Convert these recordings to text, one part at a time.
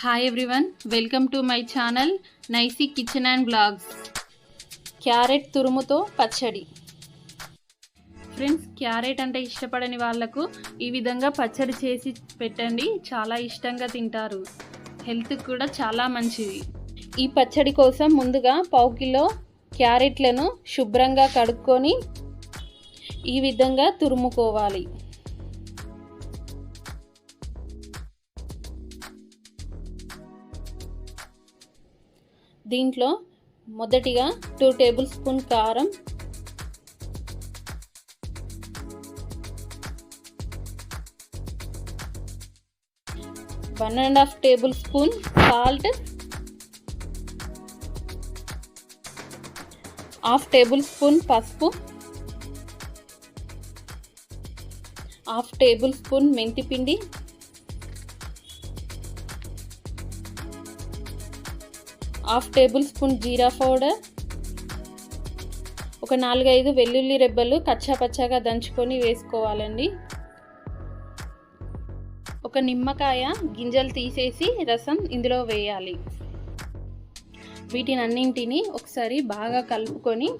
Hi everyone welcome to my channel Naisy kitchen and blogs carrot తురుముతో పచ్చడి. Friends carrot అంటే ఇష్టపడని వాళ్ళకు ఈ విధంగా పచ్చడి చేసి పెట్టండి. చాలా ఇష్టంగా తింటారు. హెల్త్కి కూడా చాలా మంచిది. ఈ పచ్చడి కోసం ముందుగా పావు కిలో క్యారెట్లను శుభ్రంగా కడుక్కొని ఈ విధంగా తురుముకోవాలి. దీంట్లో మొదటిగా టూ టేబుల్ స్పూన్ కారం. One and half table spoon salt half table spoon పసుపు. హాఫ్ టేబుల్ స్పూన్ మెంతిపిండి. హాఫ్ టేబుల్ స్పూన్ జీరా పౌడర్ ఒక నాలుగైదు వెల్లుల్లి రెబ్బలు కచ్చాపచ్చాగా దంచుకొని వేసుకోవాలండి. ఒక నిమ్మకాయ గింజలు తీసేసి రసం ఇందులో వేయాలి. వీటిని అన్నింటినీ ఒకసారి బాగా కలుపుకొని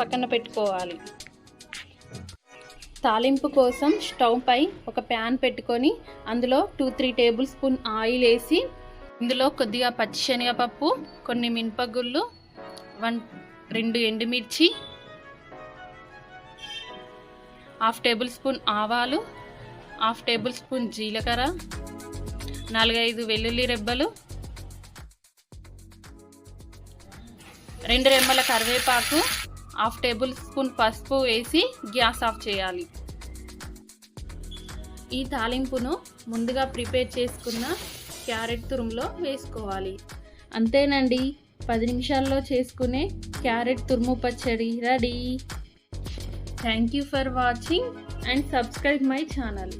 పక్కన పెట్టుకోవాలి. తాలింపు కోసం స్టవ్ పై ఒక ప్యాన్ పెట్టుకొని అందులో two three table spoon oil వేసి ఇందులో కొద్దిగా పచ్చి శనగపప్పు కొన్ని మినపగుళ్ళు వన్ రెండు ఎండుమిర్చి హాఫ్ టేబుల్ స్పూన్ ఆవాలు హాఫ్ టేబుల్ స్పూన్ జీలకర్ర నాలుగైదు వెల్లుల్లి రెబ్బలు రెండు రెమ్మల కరివేపాకు హాఫ్ టేబుల్ స్పూన్ పసుపు వేసి గ్యాస్ ఆఫ్ చేయాలి. ఈ తాలింపును ముందుగా ప్రిపేర్ చేసుకున్న క్యారెట్ తురుములో వేసుకోవాలి. అంతేనండి. పది నిమిషాల్లో చేసుకునే క్యారెట్ తురుము పచ్చడి ready. Thank you for watching and subscribe my channel